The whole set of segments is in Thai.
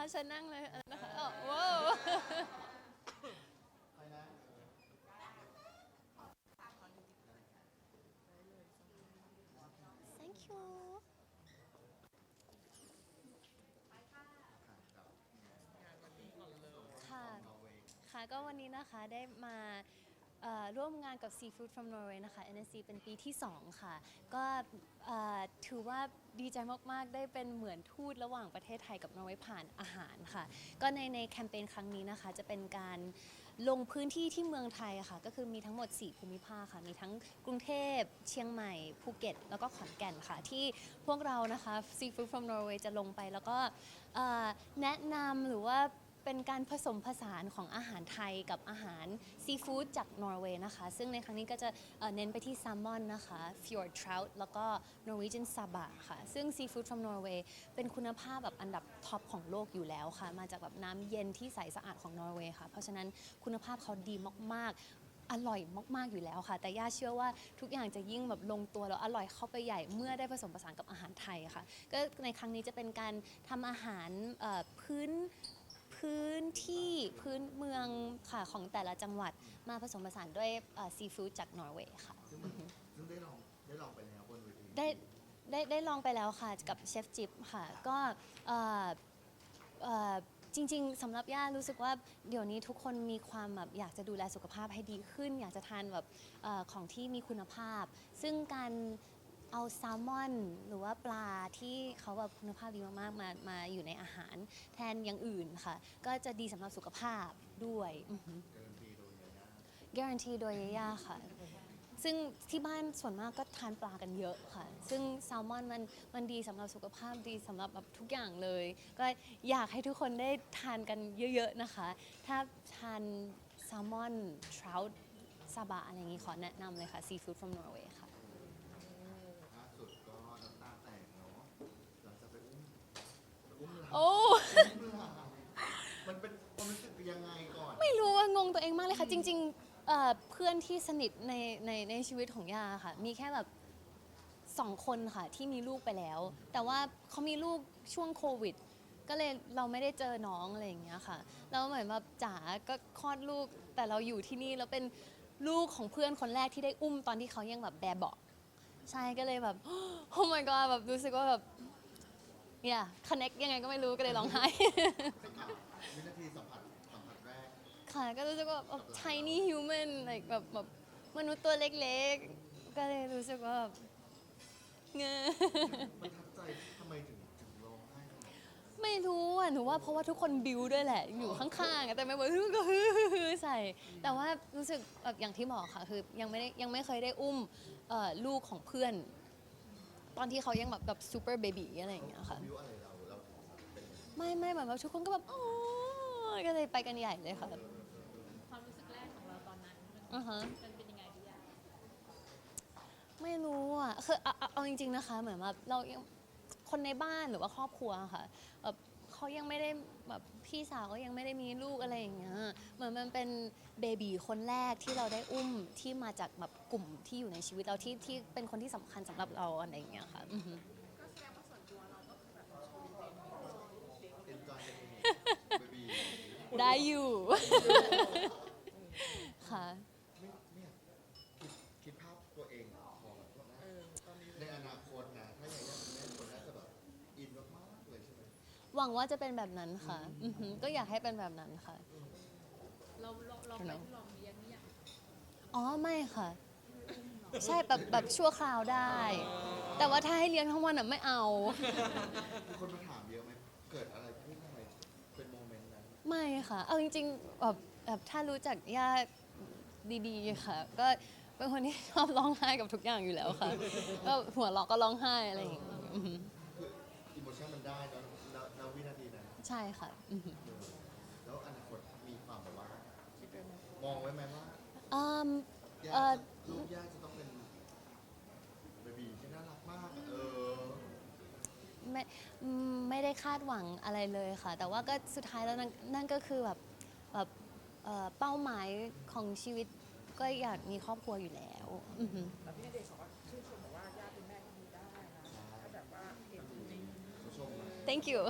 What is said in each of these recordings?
คะเชิญนั่งเลยอะไรนะคะอ๋อว้าว thank you ค่ะ ค่ะก็วันนี้นะคะได้มา ร่วมงานกับ Seafood from Norway นะคะ NSC เป็นปีที่ 2 ค่ะ ก็เอ่อถือว่าดีใจมาก ๆ ได้เป็นเหมือนทูตระหว่างประเทศไทยกับนอร์เวย์ผ่านอาหารค่ะ ก็ในในแคมเปญครั้งนี้นะคะ จะเป็นการลงพื้นที่ที่เมืองไทยค่ะ ก็คือมีทั้งหมด 4 ภูมิภาคค่ะ มีทั้งกรุงเทพ เชียงใหม่ ภูเก็ต แล้วก็ขอนแก่นค่ะ ที่พวกเรานะคะ Seafood from Norway จะลงไปแล้วก็เอ่อแนะนำหรือว่า เป็นการผสมผสานของอาหารไทยกับอาหารซีฟู้ดจากนอร์เวย์นะคะ ซึ่งในครั้งนี้ก็จะเอ่อเน้นไปที่แซลมอนนะคะฟิวร์ทร u t แล้วก็ Norwegian Saba ค่ะ ซึ่งซีฟู้ด from Norway เป็นคุณภาพแบบอันดับท็อปของโลกอยู่แล้วค่ะ มาจากแบบน้ำเย็นที่ใสสะอาดของนอร์เวย์ค่ะ เพราะฉะนั้นคุณภาพเขาดีมาก ๆ อร่อยมาก ๆ อยู่แล้วค่ะ แต่ย่าเชื่อว่าทุกอย่างจะยิ่งแบบลงตัวแล้วอร่อยเข้าไปใหญ่เมื่อได้ผสมผสานกับอาหารไทยค่ะ ก็ในครั้งนี้จะเป็นการทำอาหารเอ่อพื้น พื้นที่พื้นเมืองค่ะของแต่ละจังหวัดมาผสมผสานด้วยซีฟู้ดจากนอร์เวย์ค่ะ ซึ่งมันซึ่งได้ลองได้ลองไปแล้วบนเวทีได้ได้ได้ลองไปแล้วค่ะกับเชฟจิ๊บค่ะ ก็เอ่อเอ่อจริง ๆสำหรับย่ารู้สึกว่าเดี๋ยวนี้ทุกคนมีความแบบอยากจะดูแลสุขภาพให้ดีขึ้น อยากจะทานแบบเออของที่มีคุณภาพ ซึ่งการ เอาแซลมอนหรือว่าปลาที่เขาแบบคุณภาพดีมากๆมามาอยู่ในอาหารแทนอย่างอื่นค่ะ ก็จะดีสำหรับสุขภาพด้วยอือหือ การันตีโดยยาย่าการันตีโดยย่าค่ะ ซึ่งที่บ้านส่วนมากก็ทานปลากันเยอะค่ะ ซึ่งแซลมอนมันมันดีสำหรับสุขภาพดีสำหรับแบบทุกอย่างเลย ก็อยากให้ทุกคนได้ทานกันเยอะๆนะคะ ถ้าทานแซลมอนทร u t ซาบะอะไรอย่างนี้ขอแนะนำเลยค่ะ Seafood from Norway ค่ะ ล่าสุดก็น้ำตาแตกเนาะหลังจากไปอุ้มไปอุ้มหลาน โอ้อุ้มหลานมันเป็นความรู้สึกยังไงก่อนไม่รู้ว่างงตัวเองมากเลยค่ะ จริงๆเอ่อเพื่อนที่สนิทในในในชีวิตของย่าค่ะ มีแค่แบบสองคนค่ะที่มีลูกไปแล้ว แต่ว่าเขามีลูกช่วงโควิด ก็เลยเราไม่ได้เจอน้องอะไรอย่างเงี้ยค่ะแล้วเหมือนแบบจ๋าก็คลอดลูก แต่เราอยู่ที่นี่แล้วเป็นลูกของเพื่อนคนแรกที่ได้อุ้มตอนที่เขายังแบบแบบเบาะใช่ก็เลยแบบ โอ้ my god แบบรู้สึกว่าแบบ เนี่ย connect ยังไงก็ไม่รู้ก็เลยร้องไห้ วินาทีสัมผัสสัมผัสแรกค่ะก็รู้สึกว่าแบบ tiny human like แบบแบบมนุษย์ตัวเล็กๆ ก็เลยรู้สึกว่าแบบเงอมันทับใจทำไมถึงถึงร้องไห้ขนาดนั้นไม่รู้อะหนูว่าเพราะว่าทุกคนบิวด้วยแหละ อยู่ข้างๆอะแต่ไม่บอกฮึก็ฮึใส่ แต่ว่ารู้สึกแบบอย่างที่บอกค่ะคือยังไม่ได้ยังไม่เคยได้อุ้มเอ่อลูกของเพื่อน ตอนที่เขายังแบบแบบซูเปอร์เบบีอะไรอย่างเงี้ยค่ะวิวอะไรเราเราถึงเป็นอย่างนี้ไม่ไม่แบบว่าทุกคนก็แบบอ๋อก็เลยไปกันใหญ่เลยค่ะความรู้สึกแรกของเราตอนนั้นมันอือฮะมันเป็นยังไงพี่ยาไม่รู้อะคือเอาเอาเอาจริง ๆนะคะ เหมือนแบบเรายังคนในบ้านหรือว่าครอบครัวค่ะแบบ เขายังไม่ได้แบบพี่สาวก็ยังไม่ได้มีลูกอะไรอย่างเงี้ยเหมือนมันเป็นเบบีคนแรกที่เราได้อุ้มที่มาจากแบบกลุ่มที่อยู่ในชีวิตเราที่ที่เป็นคนที่สำคัญสำหรับเราอะไรอย่างเงี้ยค่ะอือฮึเอ็นจอยกันเองเบบีได้อยู่ ค่ะไม่ไม่อยากคิดคิดภาพตัวเองพอแบบว่าในอนาคตนะถ้าอยากจะเป็นแม่คนน่าจะแบบอินมากๆเลยใช่ไหม หวังว่าจะเป็นแบบนั้นค่ะอือฮึก็อยากให้เป็นแบบนั้นค่ะ เราเราเราไปทดลองเลี้ยงหรือยังอ๋อไม่ค่ะ ใช่แบบแบบชั่วคราวได้ แต่ว่าถ้าให้เลี้ยงทั้งวันอะไม่เอา มีคนมาถามเยอะไหมเกิดอะไรขึ้นทำไมเป็นโมเมนต์นั้น ไม่ค่ะ เอาจริงๆแบบแบบถ้ารู้จักย่าดีๆค่ะ ก็เป็นคนที่ชอบร้องไห้กับทุกอย่างอยู่แล้วค่ะ ก็หัวเราะก็ร้องไห้อะไรอย่างเงี้ยอือฮึคืออิโมชันมันได้เนอะณณวินาทีนั้น ใช่ค่ะอือฮึเออแล้วอนาคตมีความแบบว่าคิดไว้ไหมมองไว้ไหมว่าอืม ย่าเอ่อ ลูกย่าจะต้องเป็นเบบีที่น่ารักมากอะเออไม่อืมไม่ได้คาดหวังอะไรเลยค่ะ แต่ว่าก็สุดท้ายแล้วนั่นนั่นก็คือแบบแบบเอ่อเป้าหมายของชีวิตก็อยากมีครอบครัวอยู่แล้วอือฮึแต่พี่ณเดชน์ thank you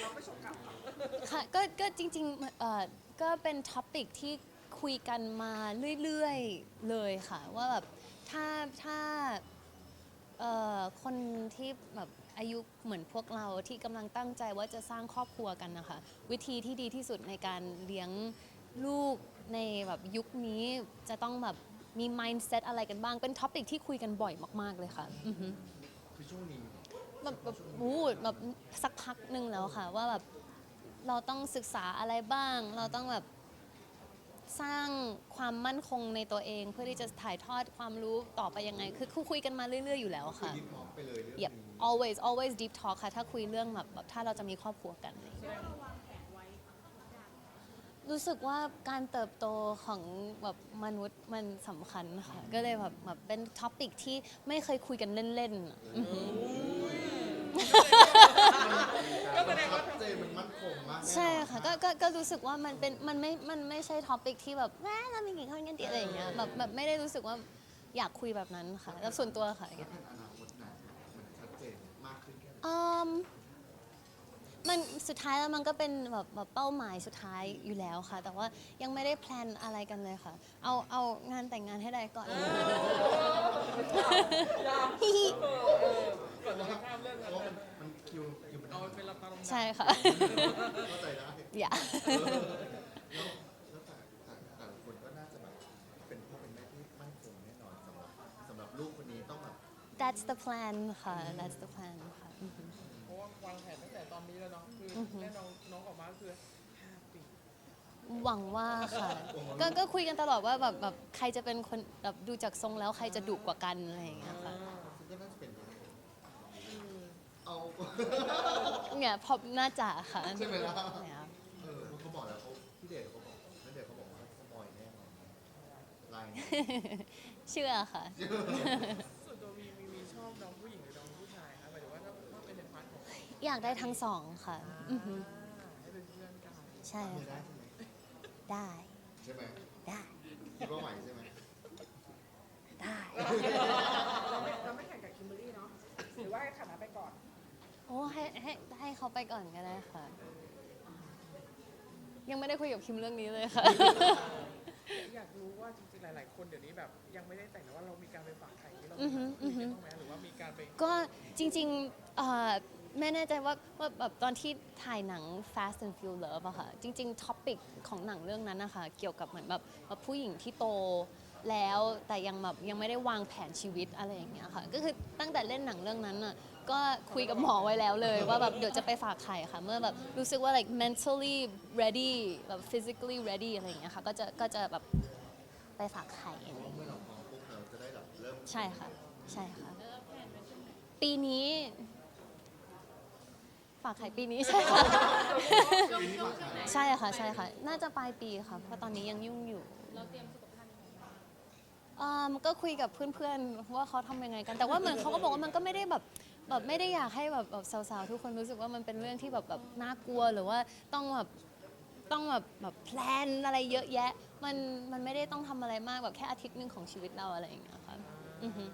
เราไม่ชมกลับเหรอค่ะก็ก็จริงๆเอ่อก็เป็นท็อปิกที่คุยกันมาเรื่อยๆเลยค่ะ ว่าแบบถ้าถ้าเอ่อคนที่แบบอายุเหมือนพวกเราที่กำลังตั้งใจว่าจะสร้างครอบครัวกันนะคะ วิธีที่ดีที่สุดในการเลี้ยงลูกในแบบยุคนี้จะต้องแบบมี mindset อะไรกันบ้างเป็นท็อปิกที่คุยกันบ่อยมาก ๆเลยค่ะอือฮึ คือช่วงนี้ แบบแบบอู้แบบสักพักหนึ่งแล้วค่ะ ว่าแบบเราต้องศึกษาอะไรบ้าง เราต้องแบบสร้างความมั่นคงในตัวเอง เพื่อที่จะถ่ายทอดความรู้ต่อไปยังไง คือคุยกันมาเรื่อย ๆ อยู่แล้วค่ะดิฟพร้อมไปเลยเรื่อง yep นี้ always always deep talk ค่ะ ถ้าคุยเรื่องแบบแบบถ้าเราจะมีครอบครัวกันอะไรอย่างเงี้ยรู้สึกว่าการเติบโตของแบบมนุษย์มันสำคัญค่ะ ก็เลยแบบแบบเป็นท็อปิกที่ไม่เคยคุยกันเล่นๆอะ ก็แสดงว่าชัดเจนมันมั่นคงมากแน่นอน ใช่ค่ะก็ก็ก็รู้สึกว่ามันเป็นมันไม่มันไม่ใช่ท็อปิกที่แบบแม่เรามีกี่คนกันดีอะไรอย่างเงี้ยแบบแบบไม่ได้รู้สึกว่าอยากคุยแบบนั้นค่ะแล้วส่วนตัวค่ะแล้วแผนอนาคตนะมันชัดเจนมากขึ้นแค่ไหนอืมมันสุดท้ายแล้วมันก็เป็นแบบแบบเป้าหมายสุดท้ายอยู่แล้วค่ะ แต่ว่ายังไม่ได้แพลนอะไรกันเลยค่ะ เอาเอางานแต่งงานให้ได้ก่อน ฮิฮิ ก่อนจะไปข้ามเรื่องเพราะว่ามันมันคิวคิวมันเอาเป็นราคาลงใช่ค่ะ เข้าใจได้ อย่า แล้วแล้วต่แต่แต่ละคนก็น่าจะแบบเป็นพ่อเป็นแม่ที่มั่นคงแน่นอนสำหรับสำหรับลูกคนนี้ต้องแบบ that's the plan ค่ะ that's the plan ค่ะอือฮึเพราะว่าวางแผนตั้งแต่ตอนนี้แล้วเนาะคือแน่น้องน้องออกมาคือห้าปีหวังว่าค่ะ ก็ก็คุยกันตลอดว่าแบบแบบใครจะเป็นคนแบบดูจากทรงแล้วใครจะดุกว่ากันอะไรอย่างเงี้ยค่ะ ซึ่งก็น่าจะเป็นไปได้ เอาเนี่ยพอน่าจะค่ะใช่ไหมล่ะ เนี่ยเออเขาบอกแล้วเขาพี่เดชเขาบอกพี่เดชเขาบอกว่าสปอยแน่นอนลายนี้เชื่อค่ะ ส่วนตัวมีมีมีชอบน้องผู้หญิงหรือน้องผู้ชายครับหมายถึงว่าถ้าถ้าเป็นในพาร์ทของอยากได้ทั้งสองค่ะอือฮึให้เป็นเพื่อนกันใช่ไม่ได้ค่ะใช่ไหมได้ใช่ไหมได้ คิดว่าไหวใช่ไหมได้ เราไม่เราไม่แข่งกับคิมเบอรรี่เนาะหรือว่าให้ฐานะไปก่อน โอ้ให้ให้ให้เขาไปก่อนก็ได้ค่ะ ยังไม่ได้คุยกับคิมเรื่องนี้เลยค่ะ อยากรู้ว่าจริงๆ หลาย ๆ คนเดี๋ยวนี้แบบยังไม่ได้แต่งแต่ว่าเรามีการไปฝากไข่ที่เราอือฮึคุยอือฮึกันบ้างไหมหรือว่ามีการไปก็จริงๆเอ่อไม่แน่ใจว่าว่าแบบตอนที่ถ่ายหนัง Fast and Furious Love อะค่ะ จริงๆท็อปิกของหนังเรื่องนั้นนะคะ เกี่ยวกับเหมือนแบบแบบผู้หญิงที่โต แล้วแต่ยังแบบยังไม่ได้วางแผนชีวิตอะไรอย่างเงี้ยค่ะ ก็คือตั้งแต่เล่นหนังเรื่องนั้นอะก็คุยกับหมอไว้แล้วเลย ว่าแบบเดี๋ยวจะไปฝากไข่ค่ะ เมื่อแบบรู้สึกว่า like mentally ready แบบ physically ready อะไรอย่างเงี้ยค่ะก็จะก็จะแบบไปฝากไข่อะไรอย่างเมื่เงี้อยเราพร้อมปุ๊บเราจะได้แบบเริ่มใช่ค่ะ ใช่ค่ะ ปีนี้ ฝากไข่ปีนี้ใช่ค่ะปีนี้มาขายใช่ค่ะใช่ค่ะ น่าจะปลายปีค่ะ เพราะตอนนี้ยังยุ่งอยู่ เราเตรียมสุขภาพยังไงบ้าง อ่มันก็คุยกับเพื่อนๆว่าเขาทำยังไงกัน แต่ว่าเหมือนเขาก็บอกว่ามันก็ไม่ได้แบบแบบไม่ได้อยากให้แบบแบบสาวๆทุกคนรู้สึกว่ามันเป็นเรื่องที่แบบแบบน่ากลัวหรือว่าต้องแบบต้องแบบแบบแพลนอะไรเยอะแยะ มันมันไม่ได้ต้องทำอะไรมากแบบแค่อาทิตย์หนึ่งของชีวิตเราอะไรอย่างเงี้ยค่ะอือฮึ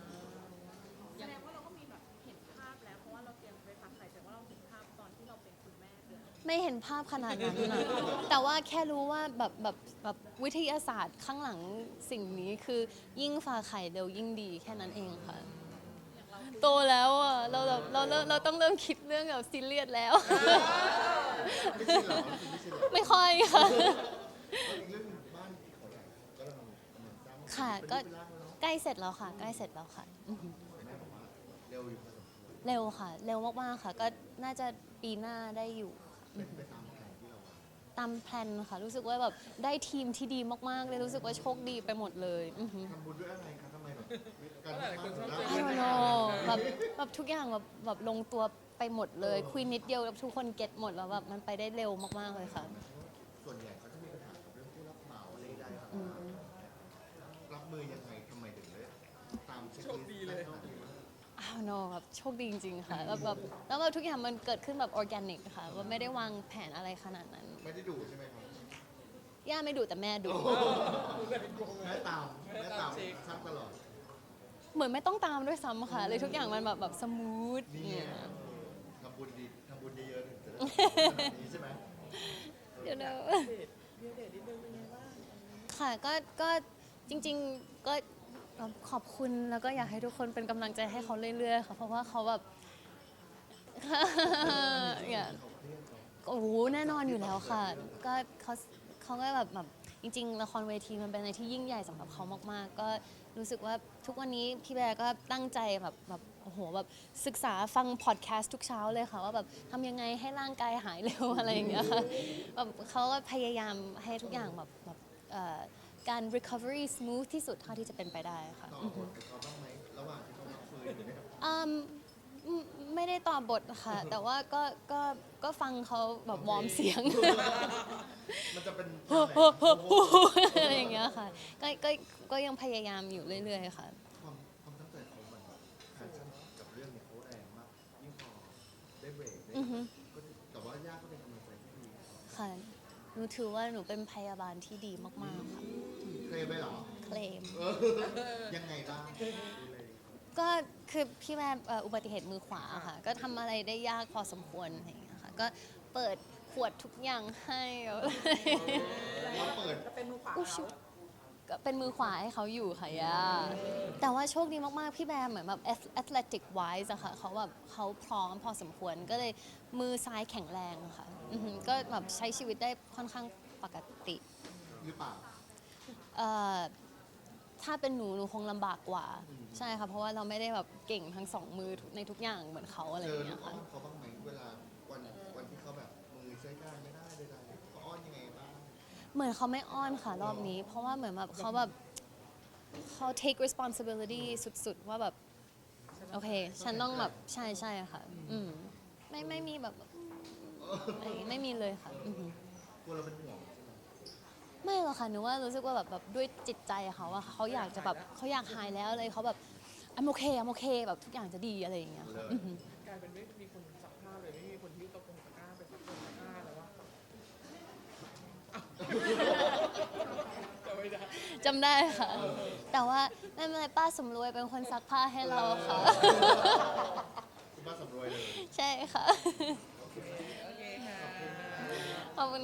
ไม่เห็นภาพขนาดนั้นนะแต่ว่าแค่รู้ว่าแบบแบบแบบวิทยาศาสตร์ข้างหลังสิ่งนี้คือยิ่งฝาไข่เร็วยิ่งดีแค่นั้นเองค่ะ โตแล้วอะเราแบบเราเราเราต้องเริ่มคิดเรื่องแบบซีเรียสแล้ว ไม่ใช่เหรอไม่ใช่เหรอไม่ค่อยค่ะ แล้วอีกเรื่องหนึ่งบ้านเขาใหญ่ก็กำลังกำลังสร้างค่ะเป็นก็รูปเป็นร่างแล้วเนาะใกล้เสร็จแล้วค่ะ ใกล้เสร็จแล้วค่ะอือฮึแม่บอกว่าเร็วอยู่พอสมควรเร็วค่ะ เร็วมากๆค่ะ ก็น่าจะปีหน้าได้อยู่ค่ะ เป็นไปตามแผนที่เราวางตามแพลนค่ะ รู้สึกว่าแบบได้ทีมที่ดีมากๆเลยรู้สึกว่าโชคดีไปหมดเลยอือฮึทำบุญด้วยอะไรคะทำไมแบบการหลายๆคนชอบทำเจบุอญ I ได้ don't know แบบแบบทุกอย่างแบบแบบลงตัวไปหมดเลย คุยนิดเดียวแล้วทุกคนเก็ตหมดแล้วแบบมันไปได้เร็วมากๆเลยค่ะ ส่วนใหญ่เขาจะมีปัญหากับเรื่องผู้รับเหมาอะไรใดๆครับอืมรับมือยังไงทำไมถึงได้ตามเช็คโชคดีเลยโชคดีมากอ้าว โนแบบโชคดีจริง ๆ ค่ะแล้วแบบแล้วแบบทุกอย่างมันเกิดขึ้นแบบออร์แกนิกค่ะว่าไม่ได้วางแผนอะไรขนาดนั้น ไม่ได้ดูใช่ไหมครับย่าไม่ดุแต่แม่ดุแม่ตามแม่ตามซักตลอดเหมือนไม่ต้องตามด้วยซ้ำค่ะ เลยทุกอย่างมันแบบแบบสมูทนี่เนี่ยทำบุญดีทำบุญเยอะๆถึงจะได้ you know เดทเดียเดทนิดนึงเป็นไงบ้างค่ะก็ก็จริงๆก็ ขอบคุณแล้วก็อยากให้ทุกคนเป็นกำลังใจให้เขาเรื่อยๆค่ะเพราะว่าเขาแบบ เนี่ยโอ้โหแน่นอนอยู่แล้วค่ะ ก็เขาเขาก็แบบแบบจริง ๆ ละครเวทีมันเป็นอะไรที่ยิ่งใหญ่สำหรับเขามากๆ ก็รู้สึกว่าทุกวันนี้พี่แบร์ก็ตั้งใจแบบแบบโอ้โหแบบศึกษาฟังพอดแคสต์ทุกเช้าเลยค่ะ ว่าแบบทำยังไงให้ร่างกายหายเร็ว อะไรอย่างเงี้ยค่ะแบบเขาก็พยายามให้ทุกอย่างแบบแบบเอ่อ การ recovery smooth ที่สุดเท่าที่จะเป็นไปได้ค่ะต่ออือบฮึทกับเขาบ้างไหมระหว่างที่เขาพักฟื้นอยู่เนี่ยอืมไม่ไม่ได้ตอบบทค่ะ แต่ว่าก็ก็ก็ฟังเขาแบบวอร์มเสียง มันจะเป็นโอ้โหโอ้โหอะไรอย่างเงี้ยค่ะก็ก็ก็ยังพยายามอยู่เรื่อยๆค่ะ ความความตั้งใจเขามันแบบแพชชั่นกับเรื่องเนี้เขาแรงมากยิ่งพอได้เบรกได้อือฮึ ก็แต่ว่าย่าก็เป็นกำลังใจที่ดี ค่ะ หนูถือว่าหนูเป็นพยาบาลที่ดีมากๆค่ะเค ลมไปเหรอ เคลมเออยังไงบ้างดูเลยก็คือพี่แม่เอ่ออุบัติเหตุมือขวาค่ะ ก็ทำอะไรได้ยากพอสมควรอะไรอย่างเงี้ยค่ะ ก็เปิดขวดทุกอย่างให้เราเปิดก็เป็นมือขวาอุ๊ยเขาชิบก็เป็นมือขวาให้เขาอยู่ค่ะย่าแต่ว่าโชคดีมาก ๆ พี่แบมเหมือนแบบ athletic wise อะค่ะเขาแบบเขาพร้อมพอสมควรก็เลยมือซ้ายแข็งแรงค่ะอือหือก็แบบใช้ชีวิตได้ค่อนข้างปกติ หรือเปล่า เอ่อถ้าเป็นหนูหนูคงลำบากกว่า ใช่ค่ะเพราะว่าเราไม่ได้แบบเก่งทั้งสองมือในทุกอย่างเหมือนเขาอะไรอเจอย่างเงี้ลูยกอ้อค่ะ นเขาบ้างไหมเวลาวันวันที่เขาแบบมือใช้การไม่ได้ใดๆเขาอ้อนยังไงบ้างเหมือนเขาไม่อ้อนค่ะรอบนี้ เพราะว่าเหมือนแบบเขาแบบเขา take responsibility สุดๆ ว่าแบบ โอเค ฉันต้องแบบใช่ใช่ค่ะ อืมไม่ไม่มีแบบไม่ไม่มีเลยค่ะอือหือกลัวเราเป็นห่วงใช่ ไหมไม่หรอกค่ะหนูว่ารู้สึกว่าแบบแบบด้วยจิตใจเขาอะเขาอยากจะแบบเขาอยากหายแล้วเลยเขาแบบอ m โอเคอ m โอเคแบบทุกอย่างจะดีอะไรอย่างเงี้ยเลค่ะยอือหือกลายเป็นไม่มีคนซักผ้าเลยไม่มีคนที่ตะกงตะกร้าไปซักตะกร้าแล้วว่าจะไม่ได้จำได้ค่ะ แต่ว่าไม่เป็นไรป้าสำรวยเป็นคนซักผ้าให้เราค่ะ คุณป้าสำรวยเลย ใช่ค่ะ โอเคค่ะ ขอบคุณ